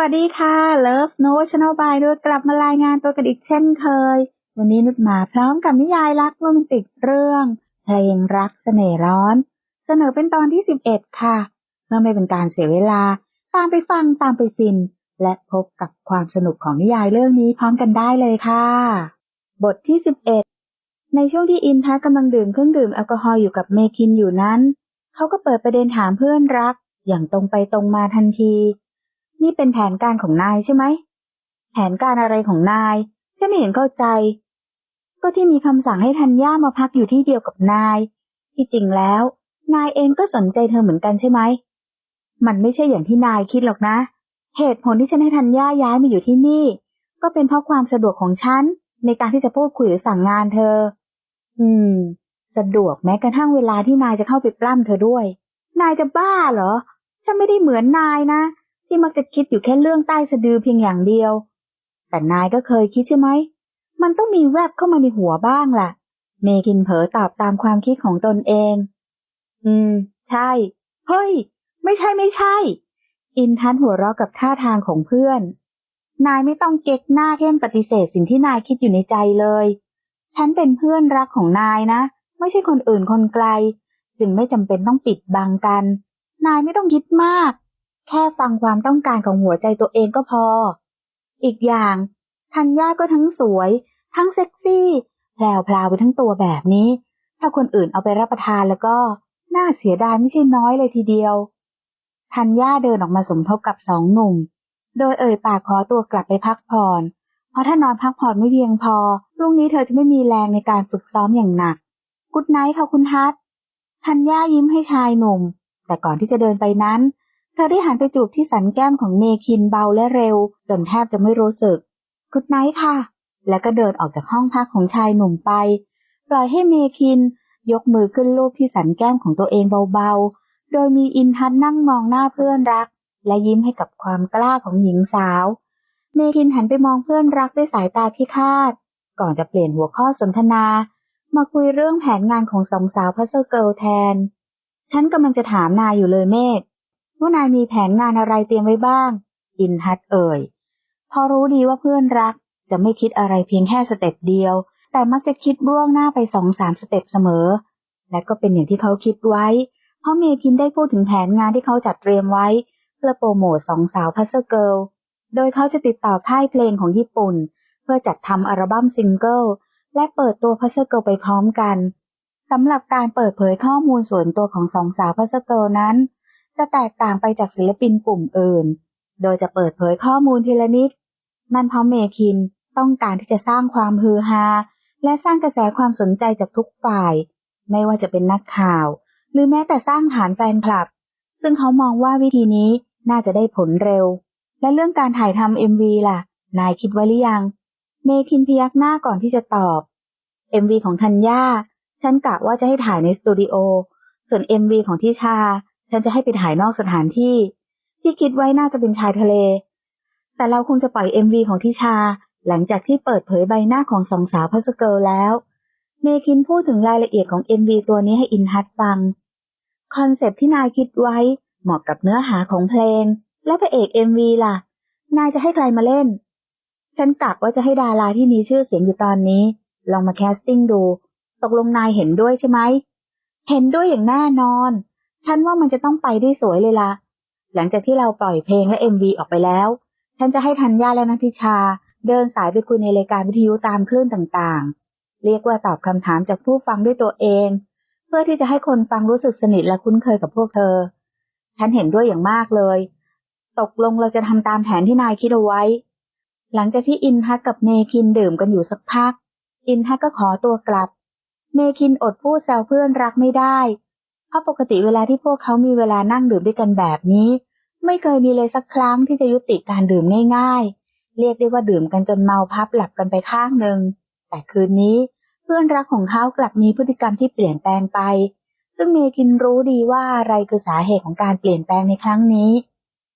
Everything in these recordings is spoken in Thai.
วัสดีค่ะ Love Note Channel by ด้วยกลับมารายงานตัวกันอีกเช่นเคย วันนี้นุชมาพร้อมกับนิยายรักโรแมนติกเรื่องเพลงรักเสน่ห์ร้อน เสนอเป็นตอนที่ 11 ค่ะเพื่อไม่เป็นการเสียเวลา ตามไปฟังตามไปฟิน และพบกับความสนุกของนิยายเรื่องนี้พร้อมกันได้เลยค่ะ บทที่ 11 ในช่วงที่อินทัศกำลังดื่มเครื่องดื่มแอลกอฮอล์อยู่กับเมคินอยู่นั้น เขาก็เปิดประเด็นถามเพื่อนรัก อย่างตรงไปตรงมาทันที นี่เป็นแผนการของนายใช่ไหม แผนการอะไรของนาย ฉันไม่เห็นเข้าใจ ก็ที่มีคำสั่งให้ธัญญามาพักอยู่ที่เดียวกับนาย ที่จริงแล้ว นายเองก็สนใจเธอเหมือนกันใช่ไหม มันไม่ใช่อย่างที่นายคิดหรอกนะ เหตุผลที่ฉันให้ธัญญาย้ายมาอยู่ที่นี่ ก็เป็นเพราะความสะดวกของฉันในการที่จะพูดคุยหรือสั่งงานเธอ อืม สะดวกแม้กระทั่งเวลาที่นายจะเข้าไปปล้ำเธอด้วย นายจะบ้าเหรอ ฉันไม่ได้เหมือนนายนะ ที่มักจะคิดอยู่แค่เรื่องใต้สะดือเพียงอย่างเดียว แต่นายก็เคยคิดใช่ไหม มันต้องมีแวบเข้ามาในหัวบ้างล่ะ เมคินเผลอตอบตามความคิดของตนเอง อืม ใช่ เฮ้ย ไม่ใช่ไม่ใช่ อินทันหัวเราะกับท่าทางของเพื่อน นายไม่ต้องเก๊กหน้าเข่นปฏิเสธสิ่งที่นายคิดอยู่ในใจเลย ฉันเป็นเพื่อนรักของนายนะ ไม่ใช่คนอื่นคนไกล จึงไม่จำเป็นต้องปิดบังกัน นายไม่ต้องคิดมาก แค่ฟังความต้องการของหัวใจตัวเองก็พอ อีกอย่างธัญญาก็ทั้งสวย ทั้งเซ็กซี่แพลวพลาวไปทั้งตัวแบบนี้ ถ้าคนอื่นเอาไปรับประทานแล้วก็น่าเสียดายไม่ใช่น้อยเลยทีเดียวธัญญาเดินออกมาสมทบกับสองหนุ่ม โดยเอ่ยปากขอตัวกลับไปพักผ่อน เพราะถ้านอนพักผ่อนไม่เพียงพอพรุ่งนี้เธอจะไม่มีแรงในการฝึกซ้อมอย่างหนัก กุดไนท์ค่ะคุณทัศธัญญายิ้มให้ชายหนุ่ม แต่ก่อนที่จะเดินไปนั้น ธอได้หันไปจูบที่สันแก้มของเมคินเบาและเร็ว จนแทบจะไม่รู้สึกกุดไนท์ค่ะ แล้วก็เดินออกจากห้องพักของชายหนุ่มไป ปล่อยให้เมคิน ยกมือขึ้นลูบที่สันแก้มของตัวเองเบาๆ โดยมีอินทัศน์นั่งมองหน้าเพื่อนรัก และยิ้มให้กับความกล้าของหญิงสาว เมคินหันไปมองเพื่อนรักด้วยสายตาที่คาดก่อนจะเปลี่ยนหัวข้อสนทนา มาคุยเรื่องแผนงานของสองสาวพัซเซอร์เกิลแทน ฉันกำลังจะถามนายอยู่เลยเมฆ ว่นายมีแผนงานอะไรเตรียมไว้บ้าง อินทัศน์เอ่ย พอรู้ดีว่าเพื่อนรัก จะไม่คิดอะไรเพียงแค่สเต็ปเดียว แต่มักจะคิดร่วงหน้าไปสองสามสเต็ปเสมอ และก็เป็นอย่างที่เขาคิดไว้ เพราะเมคินได้พูดถึงแผนงานที่เขาจัดเตรียมไว้ เพื่อโปรโมทสองสาวพัซเซอร์เกิล โดยเขาจะติดต่อค่ายเพลงของญี่ปุ่น เพื่อจัดทำอัลบั้มซิงเกิลและเปิดตัวพัซเซอร์เกิลไปพร้อมกันสำหรับการเปิดเผยข้อมูลส่วนตัวของสองสาวพัซเซอร์เกิลนั้น จะแตกต่างไปจากศิลปินกลุ่มอื่น โดยจะเปิดเผยข้อมูลทีละนิดนั่นเพราะเมคินต้องการที่จะสร้างความฮือฮาและสร้างกระแสความสนใจจากทุกฝ่าย ไม่ว่าจะเป็นนักข่าว หรือแม้แต่สร้างฐานแฟนคลับ ซึ่งเขามองว่าวิธีนี้น่าจะได้ผลเร็ว และเรื่องการถ่ายทำเอ็มวีล่ะ นายคิดไว้หรือยัง เมคินพยักหน้าก่อนที่จะตอบเอ็มวีของธัญญาฉันกะว่าจะให้ถ่ายในสตูดิโอ ส่วนเอ็มวีของทิชา ฉันจะให้ไปถ่ายนอกสถานที่ ที่คิดไว้น่าจะเป็นชายทะเล แต่เราคงจะปล่อยเอ็มวีของทิชา หลังจากที่เปิดเผยใบหน้าของสองสาวพัสเกิลแล้ว เมคินพูดถึงรายละเอียดของเอ็มวีตัวนี้ให้อินฮัตฟัง คอนเซปที่นายคิดไว้เหมาะกับเนื้อหาของเพลง และพระเอกเอ็มวีล่ะ นายจะให้ใครมาเล่น ฉันกะว่าจะให้ดาราที่มีชื่อเสียงอยู่ตอนนี้ ลองมาแคสติ้งดู ตกลงนายเห็นด้วยใช่ไหม เห็นด้วยอย่างแน่นอน ฉันว่ามันจะต้องไปได้สวยเลยล่ะ หลังจากที่เราปล่อยเพลงและเอ็มวีออกไปแล้ว ฉันจะให้ธัญญาและนัทธิชา เดินสายไปคุยในรายการวิทยุตามคลื่นต่างๆ เรียกว่าตอบคำถามจากผู้ฟังด้วยตัวเอง เพื่อที่จะให้คนฟังรู้สึกสนิทและคุ้นเคยกับพวกเธอ ฉันเห็นด้วยอย่างมากเลย ตกลงเราจะทำตามแผนที่นายคิดเอาไว้ หลังจากที่อินทักกับเมคินดื่มกันอยู่สักพัก อินทักก็ขอตัวกลับ เมคินอดพูดแซวเพื่อนรักไม่ได้ เพราะปกติเวลาที่พวกเขามีเวลานั่งดื่มด้วยกันแบบนี้ ไม่เคยมีเลยสักครั้งที่จะยุติการดื่มง่ายๆ เรียกได้ว่าดื่มกันจนเมาพับหลับกันไปข้างหนึ่ง แต่คืนนี้เพื่อนรักของเขากลับมีพฤติกรรมที่เปลี่ยนแปลงไป ซึ่งเมคินรู้ดีว่าอะไรคือสาเหตุของการเปลี่ยนแปลงในครั้งนี้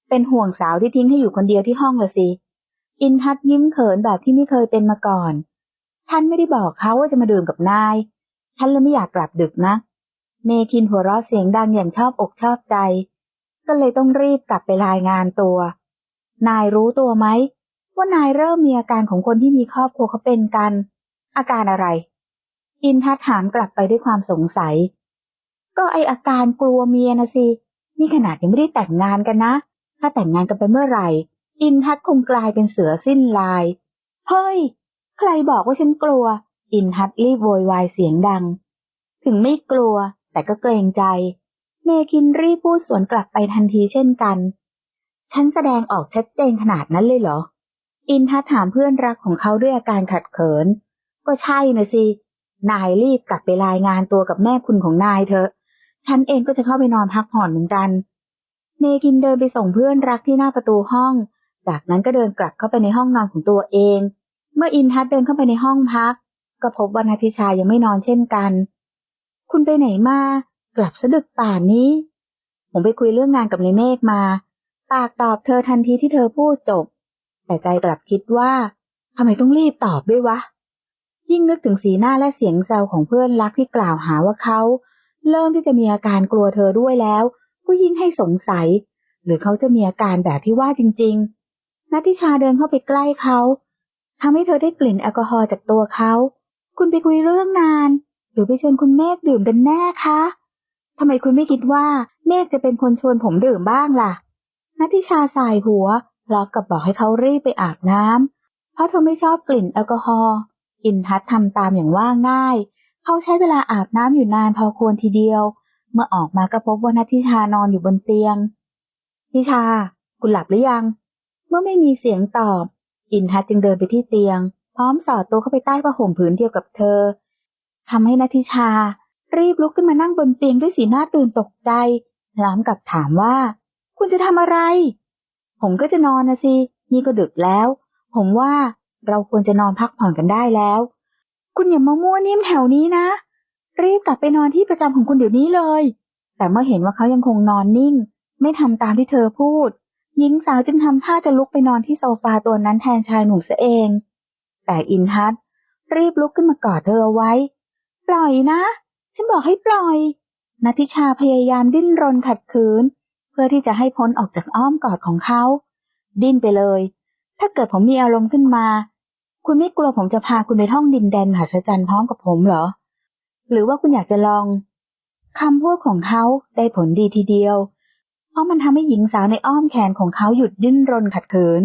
เป็นห่วงสาวที่ทิ้งให้อยู่คนเดียวที่ห้องละสิ อินทัศยิ้มเขินแบบที่ไม่เคยเป็นมาก่อน ท่านไม่ได้บอกเขาว่าจะมาดื่มกับนายฉันเลยไม่อยากกลับดึกนะ เมคินหัวเราะเสียงดังอย่างชอบอกชอบใจ ก็เลยต้องรีบกลับไปรายงานตัว นายรู้ตัวไหม ว่านายเริ่มมีอาการของคนที่มีครอบครัวเขาเป็นกัน อาการอะไร อินทัศถามกลับไปด้วยความสงสัย ก็ไออาการกลัวเมียนะสิ นี่ขนาดยังไม่ได้แต่งงานกันนะ ถ้าแต่งงานกันไปเมื่อไหร่ อินทัศน์คงกลายเป็นเสือสิ้นลาย เฮ้ย ใครบอกว่าฉันกลัว อินทัศน์รีบโวยวายเสียงดัง ถึงไม่กลัว แต่ก็เกรงใจ เมคินรีบพูดสวนกลับไปทันทีเช่นกัน ฉันแสดงออกชัดเจนขนาดนั้นเลยเหรอ อินทัศถามเพื่อนรักของเขาด้วยอาการขัดเขิน ก็ใช่นะสิ นายรีบกลับไปรายงานตัวกับแม่คุณของนายเถอะ ฉันเองก็จะเข้าไปนอนพักผ่อนเหมือนกัน เมคินเดินไปส่งเพื่อนรักที่หน้าประตูห้อง จากนั้นก็เดินกลับเข้าไปในห้องนอนของตัวเอง เมื่ออินทัศเดินเข้าไปในห้องพัก ก็พบว่านาทิชายังไม่นอนเช่นกัน คุณไปไหนมา กลับสะดึกป่านนี้ ผมไปคุยเรื่องงานกับในเมฆมา ปากตอบเธอทันทีที่เธอพูดจบ แต่ใจกลับคิดว่าทำไมต้องรีบตอบด้วยวะ ยิ่งนึกถึงสีหน้าและเสียงแซวของเพื่อนรักที่กล่าวหาว่าเขา เริ่มที่จะมีอาการกลัวเธอด้วยแล้วก็ยิ่งให้สงสัย หรือเขาจะมีอาการแบบที่ว่าจริง ๆนัทิชาเดินเข้าไปใกล้เขาทำให้เธอได้กลิ่นแอลกอฮอล์จากตัวเขา คุณไปคุยเรื่องงาน หรือไปชวนคุณเมฆดื่มกันแน่คะทำไมคุณไม่คิดว่าเมฆจะเป็นคนชวนผมดื่มบ้างล่ะนัทิชาสายหัวร้อกับบอกให้เขารีบไปอาบน้ำเพราะเธอไม่ชอบกลิ่นแอลกอฮอล์อินทัศทำตามอย่างว่าง่าย เขาใช้เวลาอาบน้ำอยู่นานพอควรทีเดียว เมื่อออกมาก็พบว่านัทิชานอนอยู่บนเตียงทิชา คุณหลับหรือยัง เมื่อไม่มีเสียงตอบ อินทัศจึงเดินไปที่เตียง พร้อมสอดตัวเข้าไปใต้ผ้าห่มผืนเดียวกับเธอ ทำให้นัทิชา รีบลุกขึ้นมานั่งบนเตียงด้วยสีหน้าตื่นตกใจพร้อมกับถามว่า คุณจะทำอะไร ผมก็จะนอนนะสิ นี่ก็ดึกแล้ว ผมว่าเราควรจะนอนพักผ่อนกันได้แล้ว คุณอย่ามามั่วนิ่มแถวนี้นะ รีบกลับไปนอนที่ประจำของคุณเดี๋ยวนี้เลย แต่เมื่อเห็นว่าเขายังคงนอนนิ่ง ไม่ทำตามที่เธอพูด หญิงสาวจึงทำท่าจะลุกไปนอนที่โซฟาตัวนั้นแทนชายหนุ่มเสียเอง แต่อินทัศรีบลุกขึ้นมากอดเธอเอาไว้ ปล่อยนะ ฉันบอกให้ปล่อยนัทิชาพยายามดิ้นรนขัดขืน เพื่อที่จะให้พ้นออกจากอ้อมกอดของเขา ดิ้นไปเลย ถ้าเกิดผมมีอารมณ์ขึ้นมา คุณไม่กลัวผมจะพาคุณไปท่องดินแดนมหัศจรรย์พร้อมกับผมเหรอ หรือว่าคุณอยากจะลองคำพูดของเขาได้ผลดีทีเดียว เพราะมันทำให้หญิงสาวในอ้อมแขนของเขาหยุดดิ้นรนขัดขืน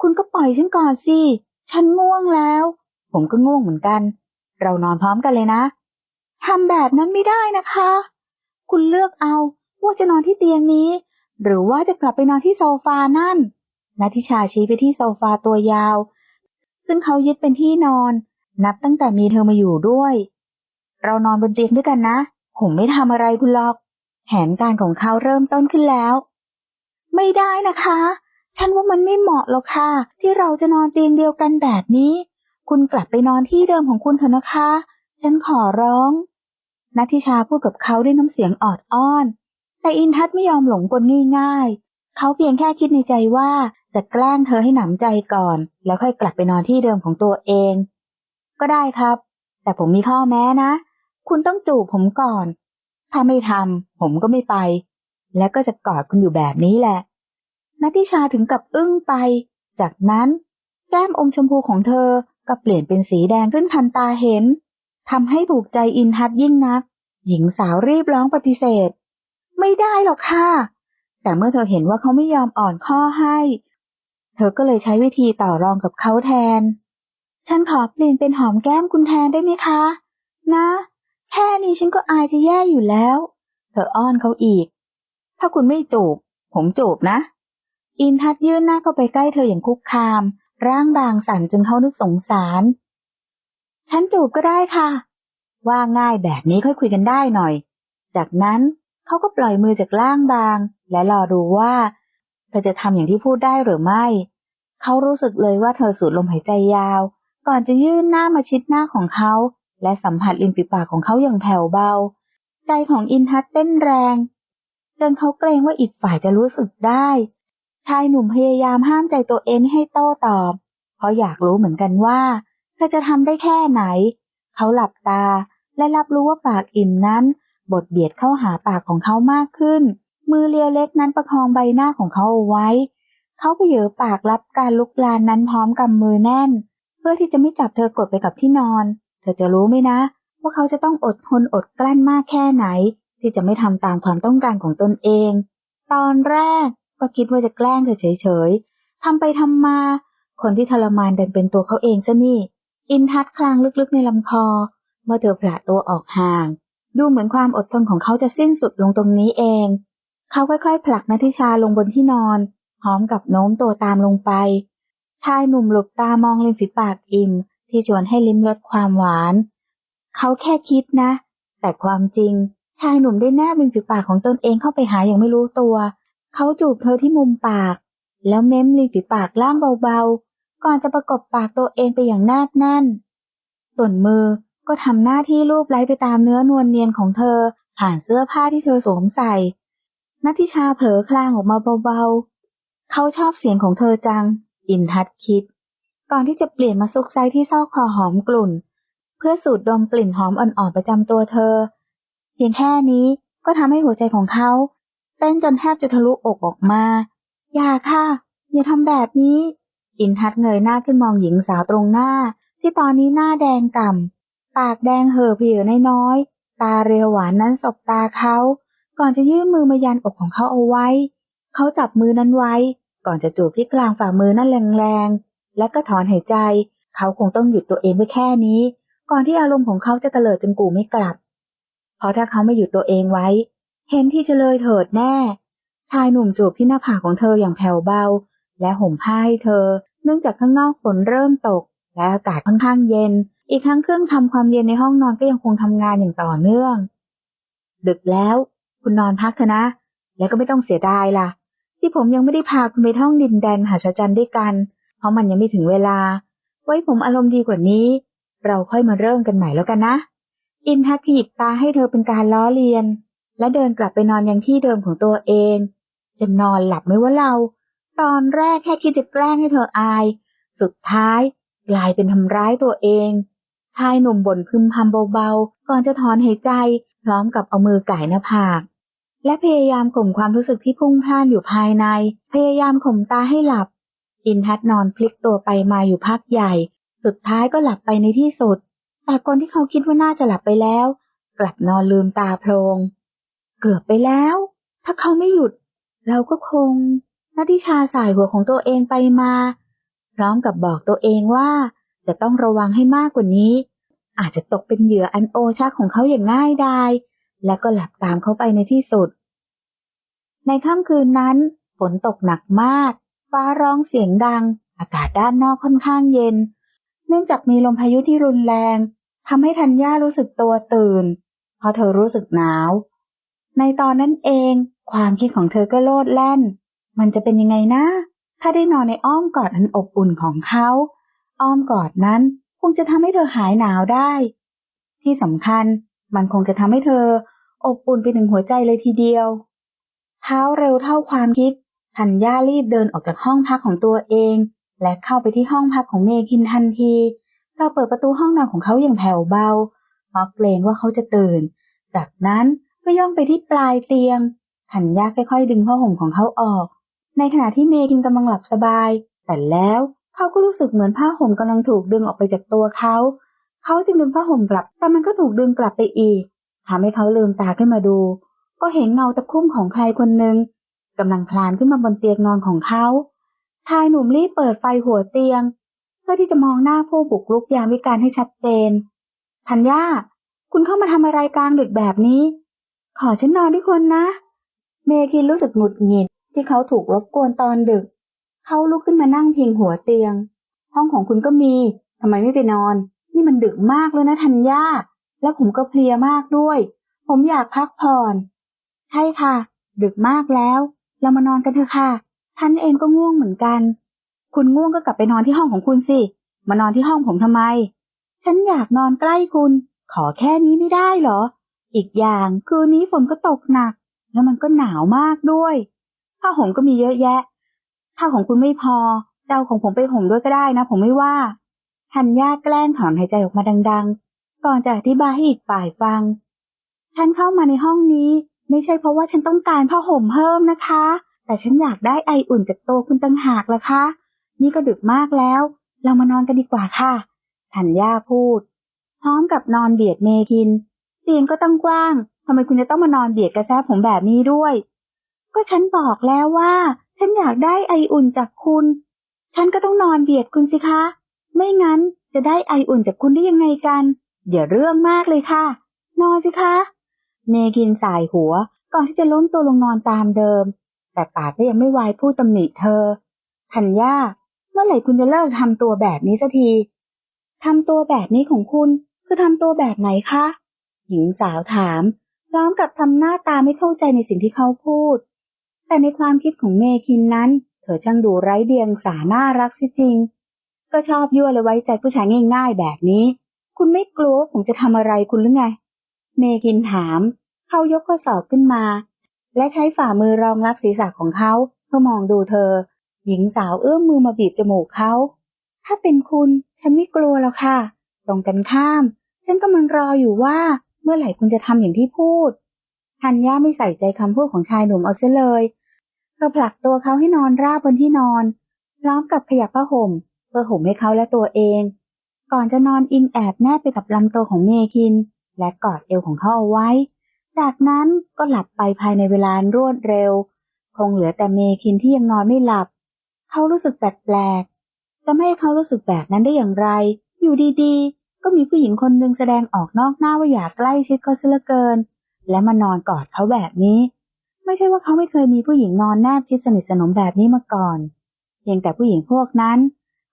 คุณก็ปล่อยฉันก่อนสิ ฉันง่วงแล้ว ผมก็ง่วงเหมือนกัน เรานอนพร้อมกันเลยนะทำแบบนั้นไม่ได้นะคะ คุณเลือกเอาว่าจะนอนที่เตียงนี้ หรือว่าจะกลับไปนอนที่โซฟานั่นนัทิชาชี้ไปที่โซฟาตัวยาว ซึ่งเขายึดเป็นที่นอน นับตั้งแต่มีเธอมาอยู่ด้วย เรานอนบนเตียงด้วยกันนะ ผมไม่ทำอะไรคุณหรอก แผนการของเขาเริ่มต้นขึ้นแล้ว ไม่ได้นะคะ ฉันว่ามันไม่เหมาะหรอกค่ะ ที่เราจะนอนเตียงเดียวกันแบบนี้ คุณกลับไปนอนที่เดิมของคุณเถอะนะคะ ฉันขอร้องนัทธิชาพูดกับเขาด้วยน้ำเสียงออดอ้อน แต่อินทัศไม่ยอมหลงกลง่ายๆ เขาเพียงแค่คิดในใจว่าจะแกล้งเธอให้หนำใจก่อน แล้วค่อยกลับไปนอนที่เดิมของตัวเอง ก็ได้ครับ แต่ผมมีข้อแม้นะ คุณต้องจูบผมก่อน ถ้าไม่ทำผมก็ไม่ไป และก็จะกอดคุณอยู่แบบนี้แหละนัทธิชาถึงกับอึ้งไป จากนั้นแก้มอมชมพูของเธอ ก็เปลี่ยนเป็นสีแดงขึ้นทันตาเห็นทำให้ถูกใจอินทัศยิ่งนัก หญิงสาวรีบร้องปฏิเสธ ไม่ได้หรอกค่ะ แต่เมื่อเธอเห็นว่าเขาไม่ยอมอ่อนข้อให้ เธอก็เลยใช้วิธีต่อรองกับเขาแทน ฉันขอเปลี่ยนเป็นหอมแก้มคุณแทนได้ไหมคะ นะ แค่นี้ฉันก็อายจะแย่อยู่แล้ว เธออ้อนเขาอีก ถ้าคุณไม่จูบ ผมจูบนะ อินทัศยื่นหน้าเข้าไปใกล้เธออย่างคุกคาม ร่างบางสั่นจนเขานึกสงสาร ฉันจูบก็ได้ค่ะ ว่าง่ายแบบนี้ค่อยคุยกันได้หน่อย จากนั้นเขาก็ปล่อยมือจากล่างบาง และรอดูว่าเธอจะทำอย่างที่พูดได้หรือไม่ เขารู้สึกเลยว่าเธอสูดลมหายใจยาว ก่อนจะยื่นหน้ามาชิดหน้าของเขา และสัมผัสริมฝีปากของเขาอย่างแผ่วเบา ใจของอินทัศเต้นแรงจนเขาเกรงว่าอีกฝ่ายจะรู้สึกได้ ชายหนุ่มพยายามห้ามใจตัวเองให้โต้ตอบ เพราะอยากรู้เหมือนกันว่าเธอจะทำได้แค่ไหน เขาหลับตาและรับรู้ว่าปากอิ่มนั้นบดเบียดเข้าหาปากของเขามากขึ้น มือเลียวเล็กนั้นประคองใบหน้าของเขาเอาไว้ เขาไปเหยอปากรับการลุกลานนั้นพร้อมกำมือแน่น เพื่อที่จะไม่จับเธอกดไปกับที่นอน เธอจะรู้ไหมนะ ว่าเขาจะต้องอดทนอดกลั้นมากแค่ไหน ที่จะไม่ทำตามความต้องการของตนเอง ตอนแรก ก็คิดว่าจะแกล้งเธอเฉยๆทำไปทำมา คนที่ทรมานดันเป็นตัวเขาเองซะนี่ อินทัศคลางลึกๆในลำคอ เมื่อเธอผละตัวออกห่าง ดูเหมือนความอดทนของเขาจะสิ้นสุดลงตรงนี้เอง เขาค่อยๆผลักนัทิชาลงบนที่นอนพร้อมกับโน้มตัวตามลงไป ชายหนุ่มหลบตามองริมฝีปากอิ่ม ที่ชวนให้ลิ้มรสความหวาน เขาแค่คิดนะ แต่ความจริง ชายหนุ่มได้แนบริมฝีปากของตนเองเข้าไปหาอย่างไม่รู้ตัว เขาจูบเธอที่มุมปาก แล้วเม้มริมฝีปากล่างเบาๆ ก่อนจะประกบปากตัวเองไปอย่างแนบแน่น ส่วนมือก็ทำหน้าที่ลูบไล้ไปตามเนื้อนวลเนียนของเธอผ่านเสื้อผ้าที่เธอสวมใส่นัทิชาเผลอคลางออกมาเบาๆ เขาชอบเสียงของเธอจัง อินทัศคิด ก่อนที่จะเปลี่ยนมาซุกไซที่ซอกคอหอมกลุ่น เพื่อสูดดมกลิ่นหอมอ่อนๆประจำตัวเธอ เพียงแค่นี้ก็ทำให้หัวใจของเขา เต้นจนแทบจะทะลุอกออกมา อย่าค่ะ อย่าทำแบบนี้ อินทัศเงยหน้าขึ้นมองหญิงสาวตรงหน้า ที่ตอนนี้หน้าแดงก่ำปากแดงเห่อเผียน้อยๆตาเรียวหวานนั้นสบตาเขา ก่อนจะยื่นมือมายันอกของเขาเอาไว้ เขาจับมือนั้นไว้ ก่อนจะจูบที่กลางฝ่ามือนั่นแรงๆ และก็ถอนหายใจ เขาคงต้องหยุดตัวเองไว้แค่นี้ ก่อนที่อารมณ์ของเขาจะเตลิดจนกูไม่กลับ เพราะถ้าเขาไม่หยุดตัวเองไว้ เห็นที่จะเลยเถิดแน่ ชายหนุ่มจูบที่หน้าผากของเธออย่างแผ่วเบา และห่มผ้าให้เธอ เนื่องจากข้างนอกฝนเริ่มตก และอากาศค่อนข้างเย็น อีกทั้งเครื่องทำความเย็นในห้องนอนก็ยังคงทำงานอย่างต่อเนื่อง ดึกแล้ว คุณนอนพักเถอะนะ แล้วก็ไม่ต้องเสียดายล่ะ ที่ผมยังไม่ได้พาคุณไปท่องดินแดนมหาจรรย์ด้วยกัน เพราะมันยังไม่ถึงเวลา ไว้ผมอารมณ์ดีกว่านี้ เราค่อยมาเริ่มกันใหม่แล้วกันนะอินทักขยิบตาให้เธอเป็นการล้อเลียน และเดินกลับไปนอนยังที่เดิมของตัวเอง จะนอนหลับไหมว่าเรา ตอนแรกแค่คิดจะแกล้งให้เธออาย สุดท้ายกลายเป็นทำร้ายตัวเองชายหนุ่มบ่นพึมพำเบาๆ ก่อนจะถอนหายใจ พร้อมกับเอามือไก่หน้าผาก และพยายามข่มความรู้สึกที่พุ่งพล่านอยู่ภายใน พยายามข่มตาให้หลับ อินทัศน์นอนพลิกตัวไปมาอยู่พักใหญ่ สุดท้ายก็หลับไปในที่สุด แต่คนที่เขาคิดว่าน่าจะหลับไปแล้ว กลับนอนลืมตาโพลง เกือบไปแล้ว ถ้าเขาไม่หยุด เราก็คงนาทิชาสายหัวของตัวเองไปมา พร้อมกับบอกตัวเองว่าจะต้องระวังให้มากกว่านี้ อาจจะตกเป็นเหยื่ออันโอชาของเขาอย่างง่ายดายและก็หลับตามเขาไปในที่สุด ในค่ำคืนนั้น ฝนตกหนักมาก ฟ้าร้องเสียงดัง อากาศด้านนอกค่อนข้างเย็น เนื่องจากมีลมพายุที่รุนแรงทำให้ธัญญารู้สึกตัวตื่นเพราะเธอรู้สึกหนาว ในตอนนั้นเอง ความคิดของเธอก็โลดแล่น มันจะเป็นยังไงนะ ถ้าได้นอนในอ้อมกอดอันอบอุ่นของเขา อ้อมกอดนั้นคงจะทำให้เธอหายหนาวได้ ที่สำคัญมันคงจะทำให้เธอ อบอุ่นไปถึงหัวใจเลยทีเดียว เท้าเร็วเท่าความคิดธัญญารีบเดินออกจากห้องพักของตัวเอง และเข้าไปที่ห้องพักของเมคินทันทีเธอเปิดประตูห้องนอนของเขาอย่างแผ่วเบาเพราะเกรงว่าเขาจะตื่น จากนั้น ก็ย่องไปที่ปลายเตียงธัญญาค่อยๆดึงผ้าห่มของเขาออก ในขณะที่เมคินกำลังหลับสบาย แต่แล้วเขาก็รู้สึกเหมือนผ้าห่มกำลังถูกดึงออกไปจากตัวเขา เขาจึงดึงผ้าห่มกลับ แต่มันก็ถูกดึงกลับไปอีกทำให้เขาลืมตาขึ้นมาดู ก็เห็นเงาตะคุ่มของใครคนหนึ่งกำลังคลานขึ้นมาบนเตียงนอนของเขาชายหนุ่มรีบเปิดไฟหัวเตียง เพื่อที่จะมองหน้าผู้บุกรุกยามวิการให้ชัดเจนธัญญา คุณเข้ามาทำอะไรกลางดึกแบบนี้ ขอฉันนอนด้วยคนนะ เมคินรู้สึกหงุดหงิดที่เขาถูกรบกวนตอนดึก เขาลุกขึ้นมานั่งพิงหัวเตียง ห้องของคุณก็มีทำไมไม่ไปนอน นี่มันดึกมากเลยนะธัญญาและผมก็เพลียมากด้วย ผมอยากพักผ่อน ใช่ค่ะ ดึกมากแล้ว เรามานอนกันเถอะค่ะฉันเองก็ง่วงเหมือนกัน คุณง่วงก็กลับไปนอนที่ห้องของคุณสิ มานอนที่ห้องผมทำไม ฉันอยากนอนใกล้คุณ ขอแค่นี้ไม่ได้เหรอ อีกอย่างคืนนี้ฝนก็ตกหนัก แล้วมันก็หนาวมากด้วย ผ้าห่มก็มีเยอะแยะ ถ้าของคุณไม่พอเจ้าของผมไปห่มด้วยก็ได้นะ ผมไม่ว่าทันญาแกล้งถอนหายใจออกมาดัง ๆ ก่อนจะอธิบายให้อีกฝ่ายฟัง ฉันเข้ามาในห้องนี้ ไม่ใช่เพราะว่าฉันต้องการผ้าห่มเพิ่มนะคะ แต่ฉันอยากได้ไออุ่นจากตัวคุณตั้งหากละคะ นี่ก็ดึกมากแล้ว เรามานอนกันดีกว่าค่ะธัญญาพูด พร้อมกับนอนเบียดเมคิน เตียงก็ตั้งกว้างทำไมคุณจะต้องมานอนเบียดกระแซผมแบบนี้ด้วย ก็ฉันบอกแล้วว่า ฉันอยากได้ไออุ่นจากคุณ ฉันก็ต้องนอนเบียดคุณสิคะ ไม่งั้นจะได้ไออุ่นจากคุณได้ยังไงกันอย่าเรื่องมากเลยค่ะ นอนสิคะ เมคินสายหัว ก่อนที่จะล้มตัวลงนอนตามเดิม แต่ปากก็ยังไม่วายพูดตำหนิเธอธัญญาเมื่อไหร่คุณจะเลิกทำตัวแบบนี้สักทีทำตัวแบบนี้ของคุณคือทำตัวแบบไหนคะ หญิงสาวถามพร้อมกับทำหน้าตาไม่เข้าใจในสิ่งที่เขาพูด แต่ในความคิดของเมคินนั้น เธอช่างดูไร้เดียงสาน่ารักสิจริง ก็ชอบยั่วเลยไว้ใจผู้ชายง่าย ๆ แบบนี้ คุณไม่กลัวผมจะทำอะไรคุณหรือไง เมคินถาม เขายกข้อศอกขึ้นมา และใช้ฝ่ามือรองรับศีรษะของเขาเพื่อมองดูเธอ หญิงสาวเอื้อมมือมาบีบจมูกเขา ถ้าเป็นคุณ ฉันไม่กลัวแล้วค่ะ ตรงกันข้าม ฉันกำลังรออยู่ว่า เมื่อไหร่คุณจะทำอย่างที่พูดทันย่าไม่ใส่ใจคำพูดของชายหนุ่มเอาเสียเลยเธอผลักตัวเขาให้นอนราบบนที่นอนพร้อมกับขยับผ้าห่มเพื่อห่มให้เขาและตัวเอง ก่อนจะนอนอิงแอบแนบไปกับลำตัวของเมคิน และกอดเอวของเขาเอาไว้ จากนั้นก็หลับไปภายในเวลารวดเร็ว คงเหลือแต่เมคินที่ยังนอนไม่หลับ เขารู้สึกแปลกจะไม่ให้เขารู้สึกแบบนั้นได้อย่างไร อยู่ดีๆ ก็มีผู้หญิงคนหนึ่งแสดงออกนอกหน้าว่าอยากใกล้ชิดเขาเสียเกิน และมานอนกอดเขาแบบนี้ ไม่ใช่ว่าเขาไม่เคยมีผู้หญิงนอนแนบชิดสนิทสนมแบบนี้มาก่อน เพียงแต่ผู้หญิงพวกนั้น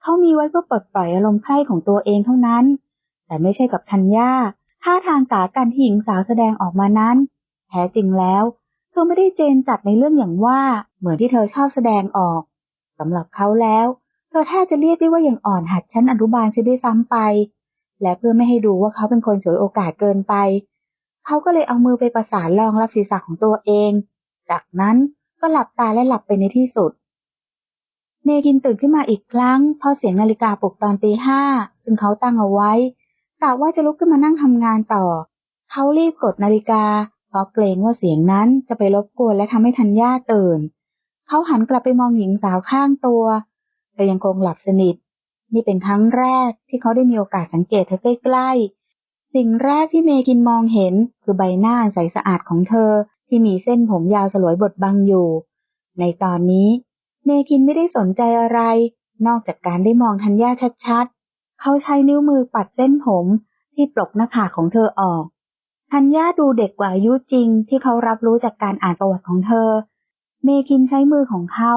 เขามีไว้เพื่อปลดปล่อยอารมณ์ใคร่ของตัวเองเท่านั้น แต่ไม่ใช่กับทัญญาท่าทางกาการที่หญิงสาวแสดงออกมานั้น แท้จริงแล้วเธอไม่ได้เจนจัดในเรื่องอย่างว่าเหมือนที่เธอชอบแสดงออกสำหรับเขาแล้ว เธอแทบจะเรียกได้ว่ายังอ่อนหัดชั้นอนุบาลเสียด้วยซ้ำไป และเพื่อไม่ให้ดูว่าเขาเป็นคนสวยโอกาสเกินไป เขาก็เลยเอามือไปประสานรองรับศีรษะของตัวเอง จากนั้นก็หลับตาและหลับไปในที่สุด เมกินตื่นขึ้นมาอีกครั้งเพราะเสียงนาฬิกาปลุกตอนตีห้าซึ่งเขาตั้งเอาไว้กะว่าจะลุกขึ้นมานั่งทำงานต่อ เขารีบกดนาฬิกาเพราะเกรงว่าเสียงนั้นจะไปรบกวนและทำให้ทันย่าตื่น เขาหันกลับไปมองหญิงสาวข้างตัวธอยังคงหลับสนิท นี่เป็นครั้งแรกที่เขาได้มีโอกาสสังเกตเธอใกล้ๆ สิ่งแรกที่เมกินมองเห็นคือใบหน้าใสสะอาดของเธอที่มีเส้นผมยาวสลวยบดบังอยู่ ในตอนนี้ เมกินไม่ได้สนใจอะไร นอกจากการได้มองทัญญาชัดๆ เขาใช้นิ้วมือปัดเส้นผมที่ปลกหน้าผากของเธอออกทัญญาดูเด็กกว่าอายุจริงที่เขารับรู้จากการอ่านประวัติของเธอ เมกินใช้มือของเขา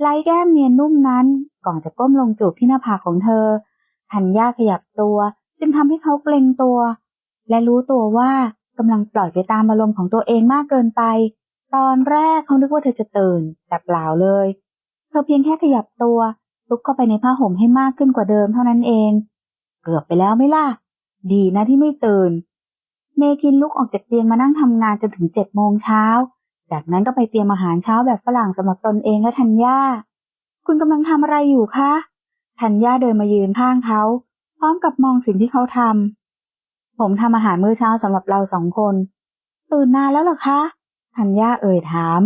ไล่แก้มเนียนนุ่มนั้น ก่อนจะก้มลงจูบที่หน้าผากของเธอทันย่าขยับตัว จึงทำให้เขาเกรงตัว และรู้ตัวว่ากำลังปล่อยไปตามอารมณ์ของตัวเองมากเกินไป ตอนแรกเขานึกว่าเธอจะตื่น แต่เปล่าเลย เธอเพียงแค่ขยับตัวซุกเข้าไปในผ้าห่มให้มากขึ้นกว่าเดิมเท่านั้นเอง เกือบไปแล้วไม่ล่ะ ดีนะที่ไม่ตื่น เมกินลุกออกจากเตียงมานั่งทำงานจนถึงเจ็ดโมงเช้า จากนั้นก็ไปเตรียมอาหารเช้าแบบฝรั่งสำหรับตนเองและธัญญา คุณกำลังทำอะไรอยู่คะธัญญาเดินมายืนข้างเขา พร้อมกับมองสิ่งที่เขาทำ ผมทำอาหารมื้อเช้าสำหรับเราสองคน ตื่นนานแล้วหรอคะธัญญาเอ่ยถาม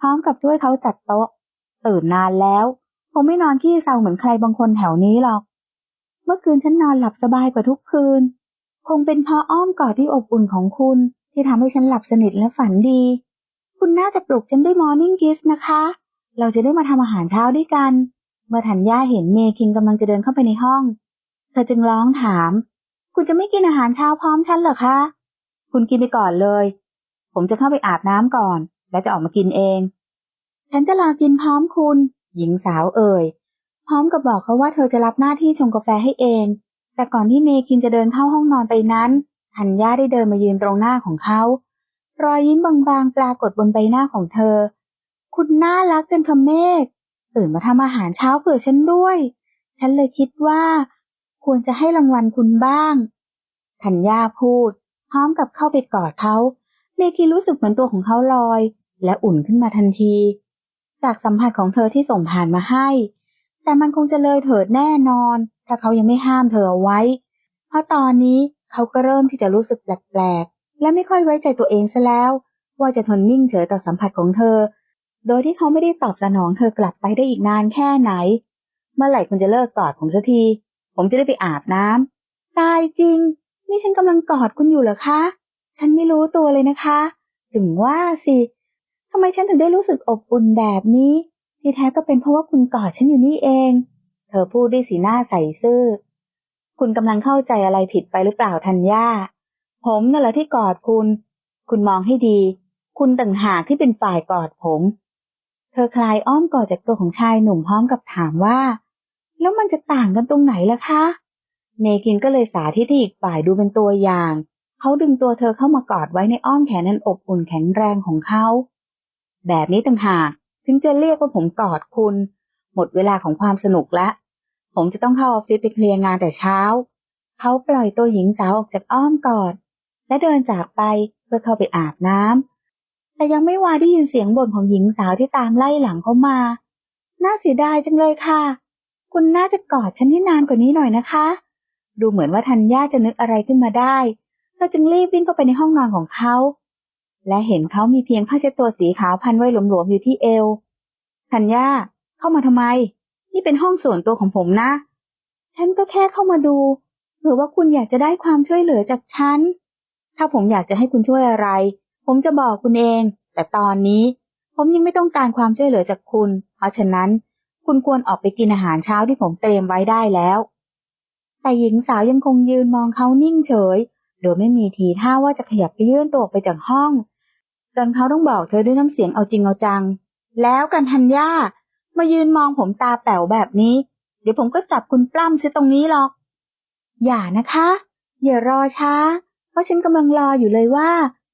พร้อมกับช่วยเขาจัดโต๊ะ ตื่นนานแล้วผมไม่นอนขี้เศร้าเหมือนใครบางคนแถวนี้หรอก เมื่อคืนฉันนอนหลับสบายกว่าทุกคืน คงเป็นเพราะอ้อมกอดที่อบอุ่นของคุณ ที่ทำให้ฉันหลับสนิทและฝันดี คุณน่าจะปลุกฉันด้วยมอร์นิ่งกิสนะคะ เราจะได้มาทำอาหารเช้าด้วยกัน เมื่อถัญญาเห็นเมคิงกำลังจะเดินเข้าไปในห้อง เธอจึงร้องถาม คุณจะไม่กินอาหารเช้าพร้อมฉันเหรอคะ คุณกินไปก่อนเลย ผมจะเข้าไปอาบน้ำก่อน แล้วจะออกมากินเอง ฉันจะรอกินพร้อมคุณ หญิงสาวเอ่ย พร้อมกับบอกเขาว่าเธอจะรับหน้าที่ชงกาแฟให้เอง แต่ก่อนที่เมคินจะเดินเข้าห้องนอนไปนั้นธัญญาได้เดินมายืนตรงหน้าของเขา รอยยิ้มบางๆปรากฏบนใบหน้าของเธอ คุณน่ารักจนทำเมฆตื่นมาทำอาหารเช้าเผื่อฉันด้วย ฉันเลยคิดว่า ควรจะให้รางวัลคุณบ้างธัญญาพูด พร้อมกับเข้าไปกอดเขาเมกีรู้สึกเหมือนตัวของเขาลอย และอุ่นขึ้นมาทันที จากสัมผัสของเธอที่ส่งผ่านมาให้ แต่มันคงจะเลยเถิดแน่นอน ถ้าเขายังไม่ห้ามเธอเอาไว้ เพราะตอนนี้เขาก็เริ่มที่จะรู้สึกแปลกๆและไม่ค่อยไว้ใจตัวเองซะแล้ว ว่าจะทนนิ่งเฉยต่อสัมผัสของเธอ โดยที่เขาไม่ได้ตอบสนองเธอกลับไปได้อีกนานแค่ไหน เมื่อไหร่คุณจะเลิกกอดผมสักที ผมจะได้ไปอาบน้ำตายจริง นี่ฉันกำลังกอดคุณอยู่เหรอคะ ฉันไม่รู้ตัวเลยนะคะ ถึงว่าสิทำไมฉันถึงได้รู้สึกอบอุ่นแบบนี้ ที่แท้ก็เป็นเพราะว่าคุณกอดฉันอยู่นี่เอง เธอพูดด้วยสีหน้าใสซื่อ คุณกำลังเข้าใจอะไรผิดไปหรือเปล่าธัญญา ผมนั่นแหละที่กอดคุณ คุณมองให้ดี คุณต่างหากที่เป็นฝ่ายกอดผม เธอคลายอ้อมกอดจากตัวของชายหนุ่มพร้อมกับถามว่า แล้วมันจะต่างกันตรงไหนล่ะคะ เมกินก็เลยสาธิตให้อีกฝ่ายดูเป็นตัวอย่าง เขาดึงตัวเธอเข้ามากอดไว้ในอ้อมแขนนันอบอุ่นแข็งแรงของเขา แบบนี้ต่างหากถึงจะเรียกว่าผมกอดคุณ หมดเวลาของความสนุกละ ผมจะต้องเข้าออฟฟิศไปเคลียร์งานแต่เช้า เขาปล่อยตัวหญิงสาวออกจากอ้อมกอด และเดินจากไปเพื่อเข้าไปอาบน้ำ แต่ยังไม่วาได้ยินเสียงบ่นของหญิงสาวที่ตามไล่หลังเขามา น่าเสียดายจังเลยค่ะ คุณน่าจะกอดฉันให้นานกว่านี้หน่อยนะคะ ดูเหมือนว่าธัญญาจะนึกอะไรขึ้นมาได้เธอจึงรีบวิ่งเข้าไปในห้องนอนของเขา และเห็นเขามีเพียงผ้าเช็ดตัวสีขาวพันไว้หลวมๆอยู่ที่เอวธัญญาเข้ามาทำไม นี่เป็นห้องส่วนตัวของผมนะ ฉันก็แค่เข้ามาดูเผื่อว่าคุณอยากจะได้ความช่วยเหลือจากฉัน ถ้าผมอยากจะให้คุณช่วยอะไร ผมจะบอกคุณเอง แต่ตอนนี้ ผมยังไม่ต้องการความช่วยเหลือจากคุณ เพราะฉะนั้น คุณควรออกไปกินอาหารเช้าที่ผมเตรียมไว้ได้แล้ว แต่หญิงสาวยังคงยืนมองเขานิ่งเฉย โดยไม่มีทีท่าว่าจะขยับไปยื่นตัวออกไปจากห้องจนเขาต้องบอกเธอด้วยน้ำเสียงเอาจริงเอาจัง แล้วกันทัญญามายืนมองผมตาแป๋วแบบนี้ เดี๋ยวผมก็จับคุณปล้ำซะตรงนี้หรอก อย่านะคะ อย่ารอช้า เพราะฉันกำลังรออยู่เลยว่า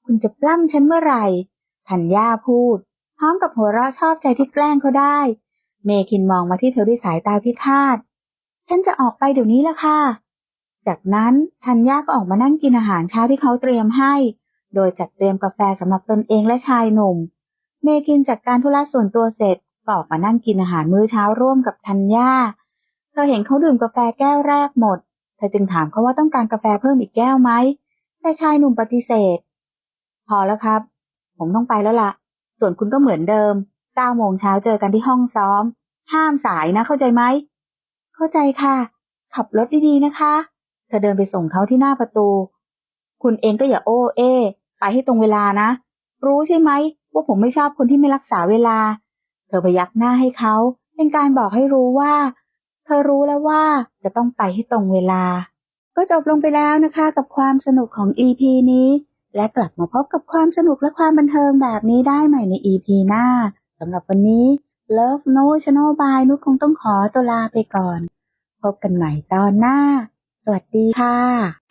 คุณจะปล้ำฉันเมื่อไหร่ธัญญาพูด พร้อมกับหัวเราะชอบใจที่แกล้งเขาได้ เมคินมองมาที่เธอด้วยสายตาพิฆาต ฉันจะออกไปเดี๋ยวนี้ละค่ะ จากนั้นธัญญาก็ออกมานั่งกินอาหารเช้าที่เขาเตรียมให้ โดยจัดเตรียมกาแฟสำหรับตนเองและชายหนุ่ม เมคินจัดการธุระส่วนตัวเสร็จก็ออกมานั่งกินอาหารมื้อเช้าร่วมกับธัญญา เธอเห็นเขาดื่มกาแฟแก้วแรกหมด เธอจึงถามเขาว่าต้องการกาแฟเพิ่มอีกแก้วไหมแต่ชายหนุ่มปฏิเสธ พอแล้วครับ ผมต้องไปแล้วละ่ะ ส่วนคุณก็เหมือนเดิมเก้าโมงเช้าเจอกันที่ห้องซ้อม ห้ามสายนะ เข้าใจไหม เข้าใจค่ะ ขับรถดีๆนะคะ เธอเดินไปส่งเขาที่หน้าประตู คุณเองก็อย่าโอ้เอ ไปให้ตรงเวลานะ รู้ใช่ไหมว่าผมไม่ชอบคนที่ไม่รักษาเวลา เธอพยักหน้าให้เขา เป็นการบอกให้รู้ว่า เธอรู้แล้วว่าจะต้องไปให้ตรงเวลา ก็จบลงไปแล้วนะคะ กับความสนุกของ EP นี้ และกลับมาพบกับความสนุกและความบันเทิงแบบนี้ได้ใหม่ใน EP หน้าสำหรับวันนี้ Love No Channel by นุกคงต้องขอตัวลาไปก่อน พบกันใหม่ตอนหน้า สวัสดีค่ะ